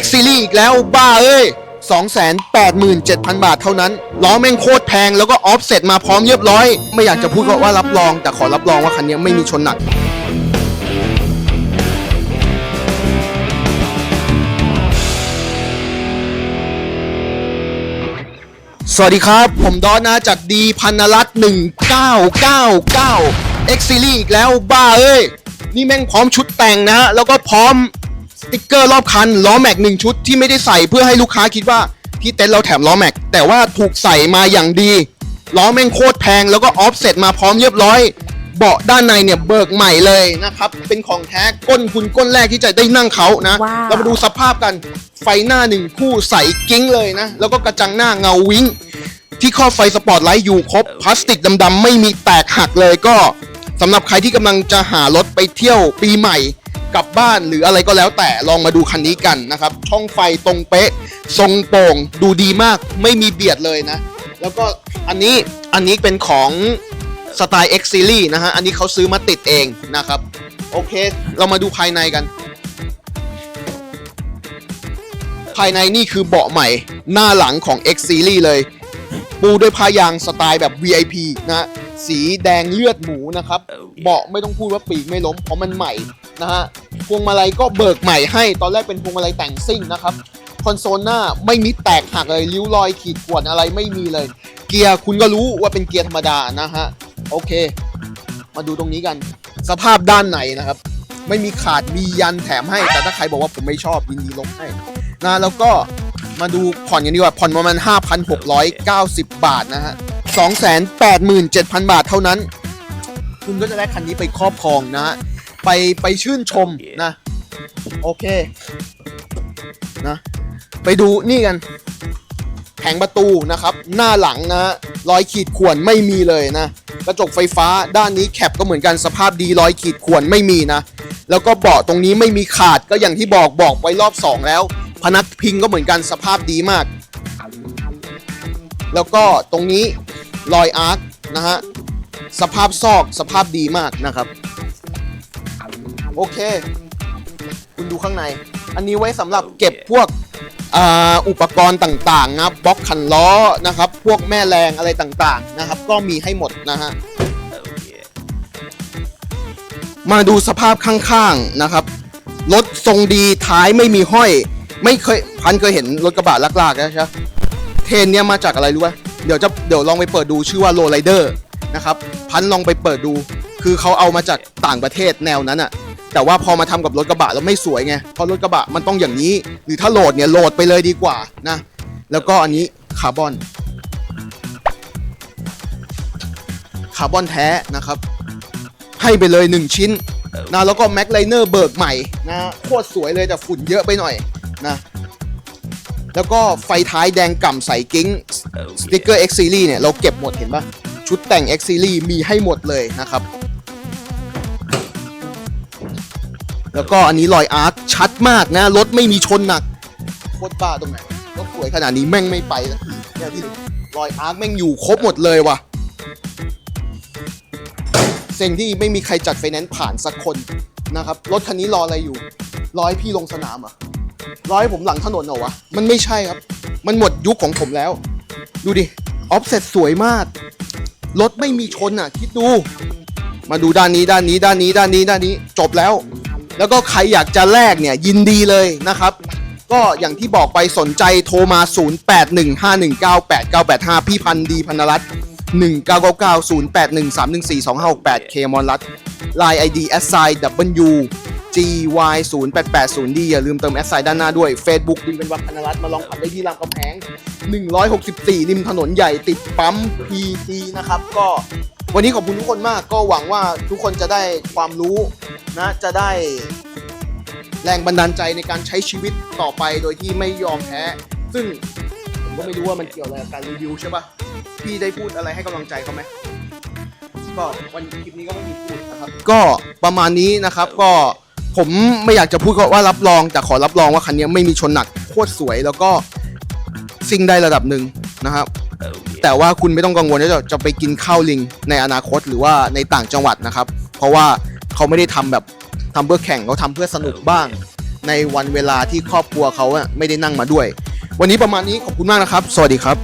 X Series อีกแล้วบ้าเอ้ย 287,000 บาทเท่านั้น ล้อแม่งโคตรแพงแล้วก็ออฟเซ็ตมาพร้อมเรียบร้อย ไม่อยากจะพูดว่ารับรอง แต่ขอรับรองว่าคันนี้ไม่มีชนหนักสวัสดีครับ ผมดอนนะจากดีพันรัตน์1999 X Series อีกแล้วบ้าเอ้ย นี่แม่งพร้อมชุดแต่งนะ แล้วก็พร้อม ติกเกอร์รอบคันล้อแม็กหนึ่งชุดที่ไม่ได้ใส่เพื่อให้ลูกค้าคิดว่าที่เต็นท์เราแถมล้อแม็กแต่ว่าถูกใส่มาอย่างดีล้อแม่งโคตรแพงแล้วก็ออฟเซ็ตมาพร้อมเรียบร้อย เบาะด้านในเนี่ยเบิกใหม่เลยนะครับ เป็นของแท้ก้นคุณก้นแรกที่จะได้นั่งเขานะ ว้าว เรามาดูสภาพกันไฟหน้าหนึ่งคู่ใสกิ้งเลยนะ แล้วก็กระจังหน้าเงาวิ้ง ที่ครอบไฟสปอร์ตไลท์อยู่ครบพลาสติกดำๆไม่มีแตกหักเลยก็สำหรับใครที่กำลังจะหารถไปเที่ยวปีใหม่ กลับบ้านหรืออะไรก็แล้วแต่ลองมาดูคันนี้กันนะครับ ช่องไฟตรงเป๊ะ ทรงโป่งดูดีมากไม่มีเบียดเลยนะ แล้วก็อันนี้อันนี้เป็นของสไตล์ X Series นะฮะ อันนี้เขาซื้อมาติดเองนะครับ โอเค เรามาดูภายในกัน ภายในนี่คือเบาะใหม่หน้าหลังของ X Series เลย ปูด้วยผ้ายางสไตล์แบบ VIP นะฮะ สีแดงเลือดหมูนะครับ เบาะไม่ต้องพูดว่าปีกไม่ล้มเพราะมันใหม่นะฮะพวงมาลัยก็เบิกใหม่ให้ ตอนแรกเป็นพวงมาลัยแต่งซิ่งนะครับคอนโซลหน้าไม่มีแตกหักเลยริ้วรอยขีดข่วนอะไรไม่มีเลย เกียร์คุณก็รู้ว่าเป็นเกียร์ธรรมดานะฮะโอเค มาดูตรงนี้กัน สภาพด้านในนะครับ ไม่มีขาดมียันแถมให้ แต่ถ้าใครบอกว่าผมไม่ชอบยินดีลบให้นะแล้วก็มาดูผ่อนกันดีกว่าผ่อนประมาณ5,690 บาทนะฮะ 287,000 บาทเท่านั้น คุณก็จะได้คันนี้ไปครอบครองนะฮะไปไปชื่นชมนะ โอเคนะไปดูนี่กัน แผงประตูนะครับ หน้าหลังนะรอยขีดข่วนไม่มีเลยนะ กระจกไฟฟ้าด้านนี้แคปก็เหมือนกันสภาพดีรอยขีดข่วนไม่มีนะ แล้วก็เบาะตรงนี้ไม่มีขาดก็อย่างที่บอกบอกไว้รอบ 2 แล้ว พนักพิงก็เหมือนกันสภาพดีมาก แล้วก็ตรงนี้ รอยอาร์คนะฮะ สภาพซอกสภาพดีมากนะครับ โอเค คุณดูข้างใน อันนี้ไว้สำหรับเก็บพวกอ,อุปกรณ์ต่างๆนะครับบล็อกขันล้อนะครับ พวกแม่แรงอะไรต่างๆนะครับ ก็มีให้หมดนะฮะมาดูสภาพข้างๆนะครับรถทรงดีท้ายไม่มีห้อย ไม่เคยพันเคยเห็นรถกระบะลากๆนะใช่เทนเนี่ยมาจากอะไรรู้ไหม เดี๋ยวจะเดี๋ยวลองไปเปิดดูชื่อว่าโรไ i เดอร์นะครับพันลองไปเปิดดู คือเขาเอามาจากต่างประเทศแนวนั้นอะแต่ว่าพอมาทำกับรถกระบะแล้วไม่สวยไงเพราะรถกระบะมันต้องอย่างนี้ หรือถ้าโหลดเนี่ยโหลดไปเลยดีกว่านะ แล้วก็อันนี้คาร์บอนคาร์บอนแท้นะครับ ให้ไปเลย 1 ชิ้นนะแล้วก็แม็กไลเนอร์เบิกใหม่นะโคตรสวยเลยแต่ฝุ่นเยอะไปหน่อยนะ แล้วก็ไฟท้ายแดงก่ำใสกิ้งสติกเกอร์ X Series เนี่ย เราเก็บหมดเห็นปะชุดแต่ง X Series มีให้หมดเลยนะครับ แล้วก็อันนี้รอยอาร์ตชัดมากนะ รถไม่มีชนหนักโคตรบ้าตรงไหนรถสวยขนาดนี้แม่งไม่ไปสักทีเนี่ยที่รอยอาร์ตแม่งอยู่ครบหมดเลยว่ะเซ็งที่ไม่มีใครจัดไฟแนนซ์ผ่านสักคนนะครับ รถคันนี้รออะไรอยู่รอให้พี่ลงสนามอะ รอให้ผมหลังถนนเหรอวะ มันไม่ใช่ครับ มันหมดยุคของผมแล้ว ดูดิ ออฟเซ็ตสวยมาก รถไม่มีชนอะ คิดดู มาดูด้านนี้ด้านนี้ด้านนี้ด้านนี้ด้านนี้ จบแล้ว แล้วก็ใครอยากจะแลกเนี่ยยินดีเลยนะครับ ก็อย่างที่บอกไปสนใจโทรมา 0815198985 พี่พันดีพันรัตน์1999 0813142568เคมอนรัตไลน์ ID s i w gy 0 8 8 0 d อย่าลืมเติม s i ด้านหน้าด้วย Facebook ดีเป็นวัฒนรัตน์มาลองขับได้ที่รามคำแหง164 ริมถนนใหญ่ติดปั๊ม PT นะครับ ก็วันนี้ขอบคุณทุกคนมาก ก็หวังว่าทุกคนจะได้ความรู้นะ จะได้แรงบันดาลใจในการใช้ชีวิตต่อไปโดยที่ไม่ยอมแพ้ ซึ่งผมก็ไม่รู้ว่ามันเกี่ยวอะไรกับการรีวิวใช่ปะพี่ได้พูดอะไรให้กำลังใจเขาไหมก็วันคลิปนี้ก็ไม่มีพูดนะครับ ก็ประมาณนี้นะครับก็ ผมไม่อยากจะพูดว่ารับรองแต่ขอรับรองว่าคันนี้ไม่มีชนหนักโคตรสวยแล้วก็ซิ่งได้ระดับหนึ่งนะครับ แต่ว่าคุณไม่ต้องกังวลว่าจะจะไปกินข้าวลิงในอนาคตหรือว่าในต่างจังหวัดนะครับ เพราะว่าเขาไม่ได้ทำแบบทำเพื่อแข่งเขาทำเพื่อสนุกบ้าง ในวันเวลาที่ครอบครัวเขาอะไม่ได้นั่งมาด้วย วันนี้ประมาณนี้ขอบคุณมากนะครับ สวัสดีครับ